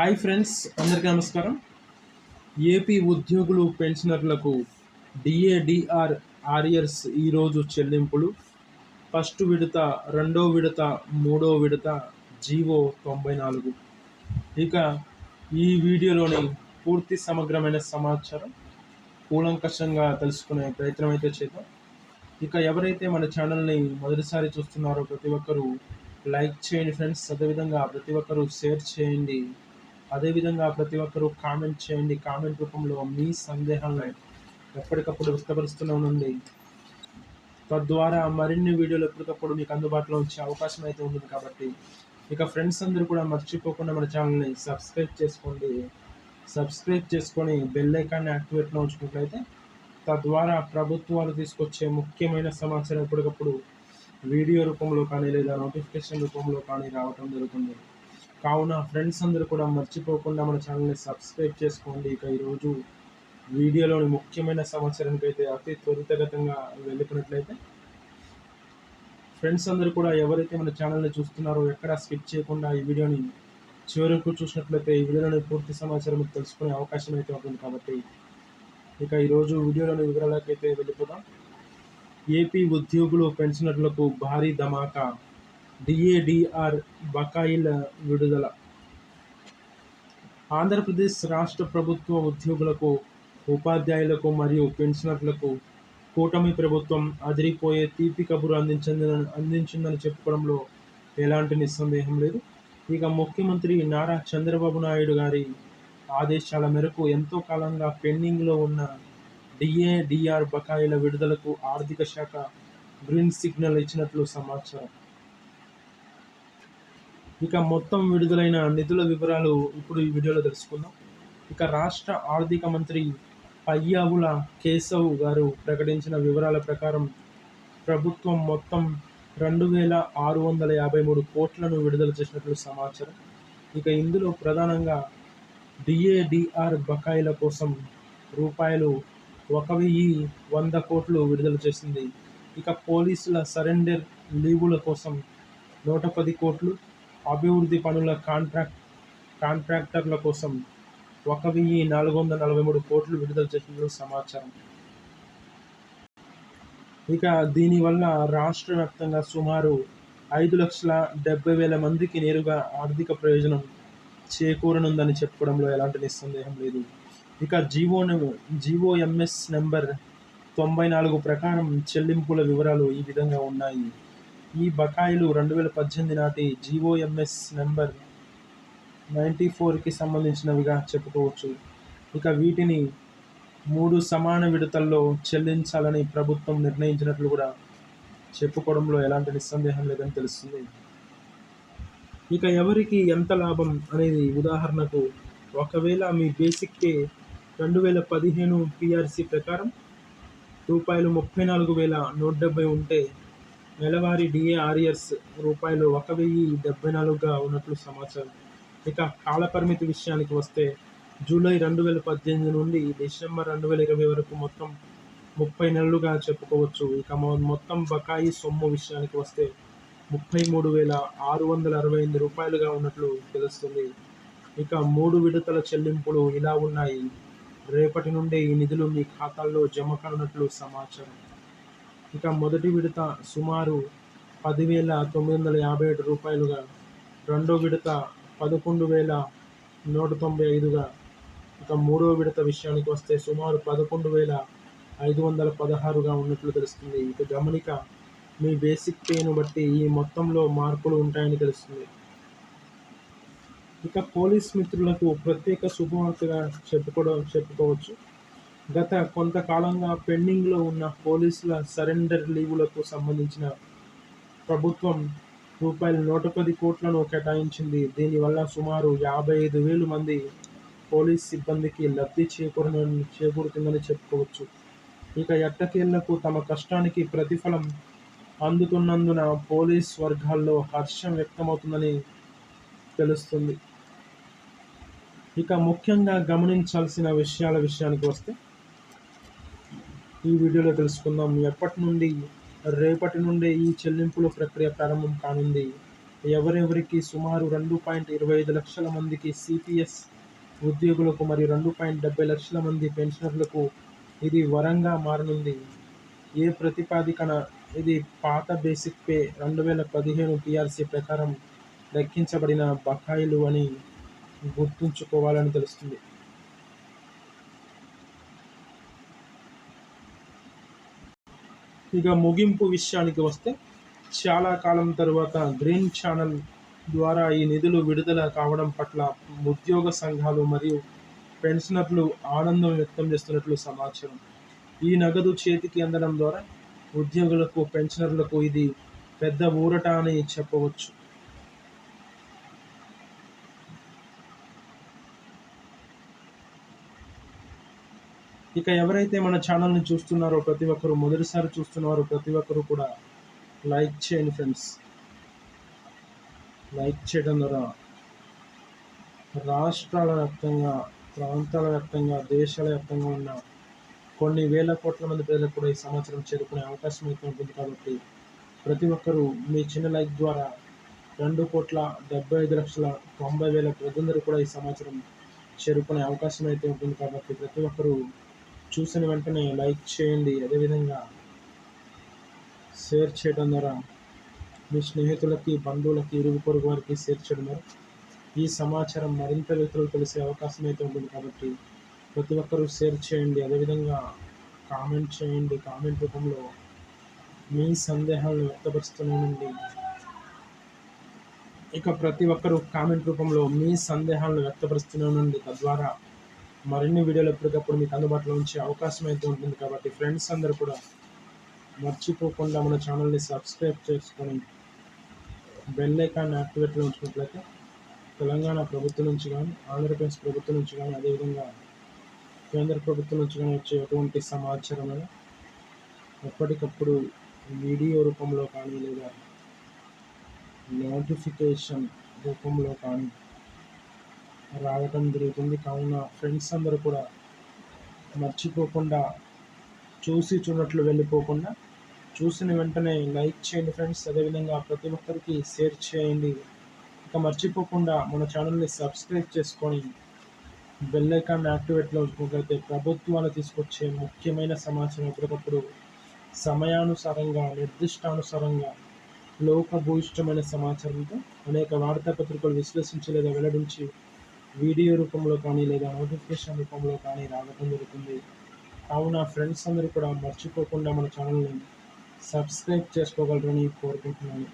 Hi friends అందరికీ నమస్కారం. AP ఉద్యోగులు పెన్షనర్లకు డిఏడిఆర్ ఆరియర్స్ ఈరోజు చెల్లింపులు. ఫస్ట్ విడత రెండో విడత మూడో విడత జీవో తొంభై నాలుగు. ఇక ఈ వీడియోలోని పూర్తి సమగ్రమైన సమాచారం కూలంకషంగా తెలుసుకునే ప్రయత్నం అయితే చేద్దాం. ఇక ఎవరైతే మన ఛానల్ని మొదటిసారి చూస్తున్నారో ప్రతి ఒక్కరూ లైక్ చేయండి ఫ్రెండ్స్. అదేవిధంగా ప్రతి ఒక్కరూ షేర్ చేయండి. అదేవిధంగా ప్రతి ఒక్కరూ కామెంట్ చేయండి. కామెంట్ రూపంలో మీ సందేహాలను ఎప్పటికప్పుడు వ్యక్తపరుస్తూనే ఉండండి. తద్వారా మరిన్ని వీడియోలు ఎప్పటికప్పుడు మీకు అందుబాటులో వచ్చే అవకాశం అయితే ఉంటుంది కాబట్టి ఇక ఫ్రెండ్స్ అందరూ కూడా మర్చిపోకుండా మన ఛానల్ని సబ్స్క్రైబ్ చేసుకోండి. సబ్స్క్రైబ్ చేసుకొని బెల్ ఐకాన్ని యాక్టివేట్లో ఉంచుకున్నట్లయితే తద్వారా ప్రభుత్వాలు తీసుకొచ్చే ముఖ్యమైన సమాచారం ఎప్పటికప్పుడు వీడియో రూపంలో కానీ లేదా నోటిఫికేషన్ రూపంలో కానీ రావటం జరుగుతుంది. కావున ఫ్రెండ్స్ అందరూ కూడా మర్చిపోకుండా మన ఛానల్ని సబ్స్క్రైబ్ చేసుకోండి. ఇక ఈరోజు వీడియోలోని ముఖ్యమైన సమాచారానికి అయితే అతి త్వరితగతంగా వెళ్ళిపోయినట్లయితే ఫ్రెండ్స్ అందరూ కూడా ఎవరైతే మన ఛానల్ని చూస్తున్నారో ఎక్కడ స్కిప్ చేయకుండా ఈ వీడియోని చివరకు చూసినట్లయితే ఈ వీడియోలోని పూర్తి సమాచారం తెలుసుకునే అవకాశం అయితే ఉంటుంది కాబట్టి ఇక ఈరోజు వీడియోలోని వివరాలకైతే వెళ్ళిపోదాం. ఏపీ ఉద్యోగులు పెన్షనర్లకు భారీ ధమాకా డిఏడిఆర్ బకాయిల విడుదల. ఆంధ్రప్రదేశ్ రాష్ట్ర ప్రభుత్వ ఉద్యోగులకు ఉపాధ్యాయులకు మరియు పెన్షనర్లకు కూటమి ప్రభుత్వం అదిరిపోయే తీపి కబురు అందించిందని అందించిందని చెప్పుకోవడంలో ఎలాంటి నిస్సందేహం లేదు. ఇక ముఖ్యమంత్రి నారా చంద్రబాబు నాయుడు గారి ఆదేశాల మేరకు ఎంతో కాలంగా పెండింగ్లో ఉన్న డిఏడిఆర్ బకాయిల విడుదలకు ఆర్థిక శాఖ గ్రీన్ సిగ్నల్ ఇచ్చినట్లు సమాచారం. ఇక మొత్తం విడుదలైన నిధుల వివరాలు ఇప్పుడు ఈ వీడియోలో తెలుసుకుందాం. ఇక రాష్ట్ర ఆర్థిక మంత్రి పయ్యావుల కేశవ్ గారు ప్రకటించిన వివరాల ప్రకారం ప్రభుత్వం మొత్తం రెండు వేల ఆరు వందల యాభై మూడు కోట్లను విడుదల చేసినట్లు సమాచారం. ఇక ఇందులో ప్రధానంగా డిఏడిఆర్ బకాయిల కోసం రూపాయలు ఒక వెయ్యి వంద కోట్లు విడుదల చేసింది. ఇక పోలీసుల సరెండర్ లీవుల కోసం నూట పది కోట్లు అభివృద్ధి పనుల కాంట్రాక్ట్ కాంట్రాక్టర్ల కోసం ఒక వెయ్యి నాలుగు వందల నలభై మూడు కోట్లు విడుదల చేసినట్లు సమాచారం. ఇక దీనివల్ల రాష్ట్ర వ్యాప్తంగా సుమారు ఐదు లక్షల డెబ్బై వేల మందికి నేరుగా ఆర్థిక ప్రయోజనం చేకూరనుందని చెప్పుకోవడంలో ఎలాంటి నిస్సందేహం లేదు. ఇక జీవో జీవోఎంఎస్ నెంబర్ తొంభై నాలుగు ప్రకారం చెల్లింపుల వివరాలు ఈ విధంగా ఉన్నాయి. ఈ బకాయిలు రెండు వేల పద్దెనిమిది నాటి జీఓఎంఎస్ నెంబర్ నైంటీ ఫోర్కి సంబంధించినవిగా చెప్పుకోవచ్చు. ఇక వీటిని మూడు సమాన విడతల్లో చెల్లించాలని ప్రభుత్వం నిర్ణయించినట్లు కూడా చెప్పుకోవడంలో ఎలాంటి నిస్సందేహం లేదని తెలుస్తుంది. ఇక ఎవరికి ఎంత లాభం అనేది ఉదాహరణకు ఒకవేళ మీ బేసిక్ పే రెండు వేల పదిహేను పిఆర్సి ప్రకారం రూపాయలు ముప్పై నాలుగు వేల నూట డెబ్బై ఉంటే నెలవారీ డిఏఆర్ఎస్ రూపాయలు ఒక వెయ్యి డెబ్బై నాలుగుగా ఉన్నట్లు సమాచారం. ఇక కాల పరిమితి విషయానికి వస్తే జూలై రెండు వేల పద్దెనిమిది నుండి డిసెంబర్ రెండు వేల ఇరవై వరకు మొత్తం ముప్పై నెలలుగా చెప్పుకోవచ్చు. ఇక మొత్తం బకాయి సొమ్ము విషయానికి వస్తే ముప్పై మూడు వేల ఆరు వందల అరవై ఎనిమిది రూపాయలుగా ఉన్నట్లు తెలుస్తుంది. ఇక మూడు విడతల చెల్లింపులు ఇలా ఉన్నాయి. రేపటి నుండే ఈ నిధులు మీ ఖాతాల్లో జమ కానున్నట్లు సమాచారం. ఇక మొదటి విడత సుమారు పదివేల తొమ్మిది వందల యాభై ఏడు రూపాయలుగా రెండో విడత పదకొండు వేల నూట తొంభై ఐదుగా. ఇక మూడో విడత విషయానికి వస్తే సుమారు పదకొండు వేల ఐదు వందల పదహారుగా ఉన్నట్లు తెలుస్తుంది. ఇక గమనిక మీ బేసిక్ పేను బట్టి ఈ మొత్తంలో మార్పులు ఉంటాయని తెలుస్తుంది. ఇక పోలీస్ మిత్రులకు ప్రత్యేక శుభవార్తగా చెప్పుకోవడం చెప్పుకోవచ్చు. గత కొంతకాలంగా పెండింగ్లో ఉన్న పోలీసుల సరెండర్ లీవులకు సంబంధించిన ప్రభుత్వం రూపాయలు నూట పది కోట్లను కేటాయించింది. దీనివల్ల సుమారు యాభై ఐదు వేలు మంది పోలీస్ సిబ్బందికి లబ్ధి చేకూరని చేకూరుతుందని చెప్పుకోవచ్చు. ఇక ఎట్టకేళ్ళకు తమ కష్టానికి ప్రతిఫలం అందుతున్నందున పోలీస్ వర్గాల్లో హర్షం వ్యక్తమవుతుందని తెలుస్తుంది. ఇక ముఖ్యంగా గమనించాల్సిన విషయాల విషయానికి వస్తే ఈ వీడియోలో తెలుసుకుందాం. ఎప్పటి నుండి రేపటి నుండి ఈ చెల్లింపుల ప్రక్రియ ప్రారంభం కానుంది. ఎవరెవరికి సుమారు రెండు పాయింట్ ఇరవై ఐదు లక్షల మందికి సిపిఎస్ ఉద్యోగులకు మరియు రెండు పాయింట్ డెబ్బై లక్షల మంది పెన్షనర్లకు ఇది వరంగా మారనుంది. ఏ ప్రతిపాదికన ఇది పాత బేసిక్ పే రెండు వేల పదిహేను టీఆర్సీ ప్రకారం లెక్కించబడిన బకాయిలు అని గుర్తుంచుకోవాలని తెలుస్తుంది. ఇక ముగింపు విషయానికి వస్తే చాలా కాలం తరువాత గ్రీన్ ఛానల్ ద్వారా ఈ నిధులు విడుదల కావడం పట్ల ఉద్యోగ సంఘాలు మరియు పెన్షనర్లు ఆనందం వ్యక్తం చేస్తున్నట్లు సమాచారం. ఈ నగదు చేతికి అందడం ద్వారా ఉద్యోగులకు పెన్షనర్లకు ఇది పెద్ద ఊరట అని చెప్పవచ్చు. ఇక ఎవరైతే మన ఛానల్ని చూస్తున్నారో ప్రతి ఒక్కరు మొదటిసారి చూస్తున్నారో ప్రతి ఒక్కరు కూడా లైక్ చేయండి ఫ్రెండ్స్. లైక్ చేయడం ద్వారా రాష్ట్రాల వ్యాప్తంగా ప్రాంతాల వ్యాప్తంగా దేశాల వ్యాప్తంగా ఉన్న కొన్ని వేల కోట్ల మంది ప్రజలకు కూడా ఈ సమాచారం చేరుకునే అవకాశం అయితే ఉంటుంది కాబట్టి ప్రతి ఒక్కరూ మీ చిన్న లైక్ ద్వారా రెండు కోట్ల డెబ్బై ఐదు లక్షల తొంభై వేల ప్రజలందరూ కూడా ఈ సమాచారం చేరుకునే అవకాశం అయితే ఉంటుంది కాబట్టి ప్రతి ఒక్కరూ చూసిన వెంటనే లైక్ చేయండి. అదేవిధంగా షేర్ చేయడం ద్వారా మీ స్నేహితులకి బంధువులకి ఇరుగు పొరుగు వారికి షేర్ చేయడం ద్వారా ఈ సమాచారం మరింత వ్యక్తులకు తెలిసే అవకాశం అయితే ఉంటుంది కాబట్టి ప్రతి ఒక్కరూ షేర్ చేయండి. అదేవిధంగా కామెంట్ చేయండి. కామెంట్ రూపంలో మీ సందేహాలను వ్యక్తపరుస్తున్నానండి. ఇక ప్రతి ఒక్కరూ కామెంట్ రూపంలో మీ సందేహాలను వ్యక్తపరుస్తున్నానండి. తద్వారా మరిన్ని వీడియోలు ఎప్పటికప్పుడు మీకు అందుబాటులో ఉంచే అవకాశం అయితే ఉంటుంది కాబట్టి ఫ్రెండ్స్ అందరూ కూడా మర్చిపోకుండా మన ఛానల్ని సబ్స్క్రైబ్ చేసుకొని బెల్ ఐకాన్ యాక్టివేట్లో ఉంచుకున్నట్లయితే తెలంగాణ ప్రభుత్వం నుంచి కానీ ఆంధ్రప్రదేశ్ ప్రభుత్వం నుంచి కానీ అదేవిధంగా కేంద్ర ప్రభుత్వం నుంచి కానీ వచ్చే ఎటువంటి సమాచారం ఎప్పటికప్పుడు వీడియో రూపంలో కానీ లేదా నోటిఫికేషన్ రూపంలో కానీ రావటం జరుగుతుంది. కావున ఫ్రెండ్స్ అందరూ కూడా మర్చిపోకుండా చూసి చూడట్లు వెళ్ళిపోకుండా చూసిన వెంటనే లైక్ చేయండి ఫ్రెండ్స్ అదేవిధంగా ప్రతి ఒక్కరికి షేర్ చేయండి. ఇక మర్చిపోకుండా మన ఛానల్ని సబ్స్క్రైబ్ చేసుకొని బెల్ ఐకాన్ యాక్టివేట్లో ఉంచుకోగలిగితే ప్రభుత్వాలు తీసుకొచ్చే ముఖ్యమైన సమాచారం ఎప్పటికప్పుడు సమయానుసారంగా నిర్దిష్టానుసారంగా లోకభూయిష్టమైన సమాచారంతో అనేక వార్తాపత్రికలు విశ్లేషించి లేదా వెల్లడించి వీడియో రూపంలో కానీ లేదా నోటిఫికేషన్ రూపంలో కానీ రావడం జరుగుతుంది. కావున ఫ్రెండ్స్ అందరూ కూడా మర్చిపోకుండా మన ఛానల్ని సబ్స్క్రైబ్ చేసుకోగలరని కోరుకుంటున్నాను.